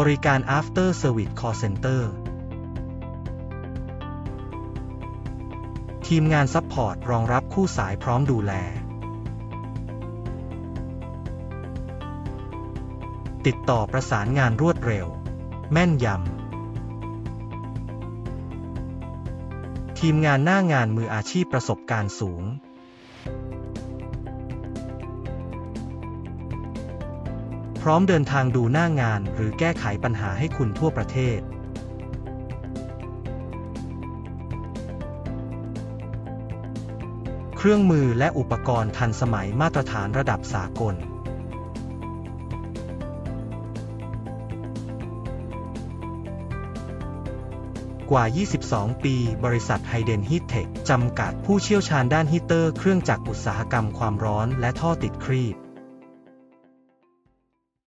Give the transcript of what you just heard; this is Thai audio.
บริการ after service call center ทีมงานซัพพอร์ตรองรับคู่สายพร้อมดูแล ติดต่อประสานงานรวดเร็ว แม่นยำ ทีมงานหน้างานมืออาชีพประสบการณ์สูง พร้อมเดินทางดูหน้างานหรือแก้ไขปัญหาให้คุณทั่วประเทศ เครื่องมือและอุปกรณ์ทันสมัยมาตรฐานระดับสากล กว่า 22 ปี บริษัทไฮเดนฮีทเทคจำกัดผู้เชี่ยวชาญด้านฮีเตอร์เครื่องจักรอุตสาหกรรมความร้อนและท่อติดครีบ